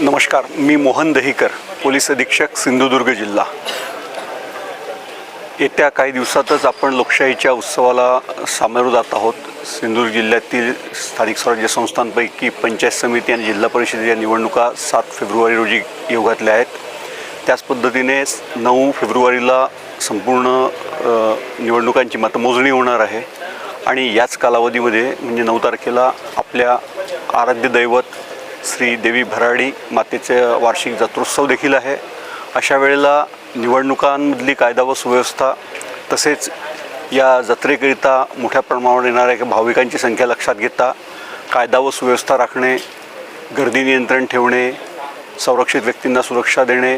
नमस्कार मी मोहन दहीकर पोलीस अधीक्षक सिंधुदुर्ग जिल्हा. येत्या काही दिवसातच आपण लोकशाहीच्या उत्सवाला सामोरं जात आहोत. सिंधुदुर्ग जिल्ह्यातील स्थानिक स्वराज्य संस्थांपैकी पंचायत समिती आणि जिल्हा परिषदेच्या निवडणुका सात फेब्रुवारी रोजी येऊ घातल्या आहेत. त्याच पद्धतीने नऊ फेब्रुवारीला संपूर्ण निवडणुकांची मतमोजणी होणार आहे. आणि याच कालावधीमध्ये म्हणजे नऊ तारखेला आपल्या आराध्य दैवत श्री देवी भराडी मातेचं वार्षिक जत्रोत्सव देखील आहे. अशा वेळेला निवडणुकांमधली कायदा व सुव्यवस्था तसेच या जत्रेकरिता मोठ्या प्रमाणावर येणाऱ्या भाविकांची संख्या लक्षात घेता कायदा व सुव्यवस्था राखणे गर्दी नियंत्रण ठेवणे संरक्षित व्यक्तींना सुरक्षा देणे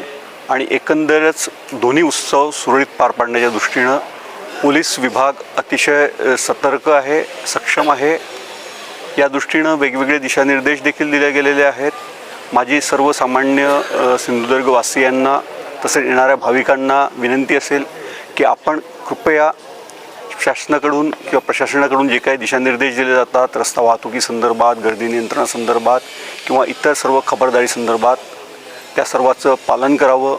आणि एकंदरच दोन्ही उत्सव सुरळीत पार पाडण्याच्या दृष्टीनं पोलीस विभाग अतिशय सतर्क आहे सक्षम आहे. या दृष्टीनं वेगवेगळे दिशानिर्देश देखील दिले गेलेले आहेत. माझी सर्वसामान्य सिंधुदुर्गवासियांना तसेच येणाऱ्या भाविकांना विनंती असेल की आपण कृपया शासनाकडून किंवा प्रशासनाकडून जे काही दिशानिर्देश दिले जातात रस्ता वाहतुकीसंदर्भात गर्दी नियंत्रणासंदर्भात किंवा इतर सर्व खबरदारी संदर्भात त्या सर्वाचं पालन करावं.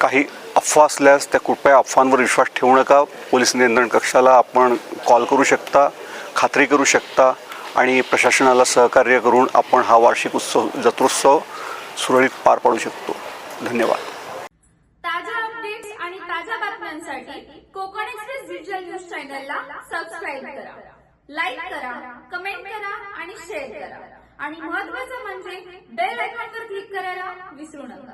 काही अफवा असल्यास त्या कृपया अफवांवर विश्वास ठेवू नका. पोलीस नियंत्रण कक्षाला आपण कॉल करू शकता खात्री करू शकता. आणि प्रशासनाला सहकार्य करून आपण हा वार्षिक उत्सव जत्रोत्सव सुरळीत पार पाडू शकतो. धन्यवाद. ताज्या अपडेट्स आणि ताज्या बातम्यांसाठी कोकण एक्सप्रेस डिजिटल न्यूज चॅनलला सबस्क्राईब करा. लाईक करा कमेंट करा आणि शेअर करा. आणि महत्वाचं म्हणजे बेल आयकॉनवर क्लिक करायला विसरू नका.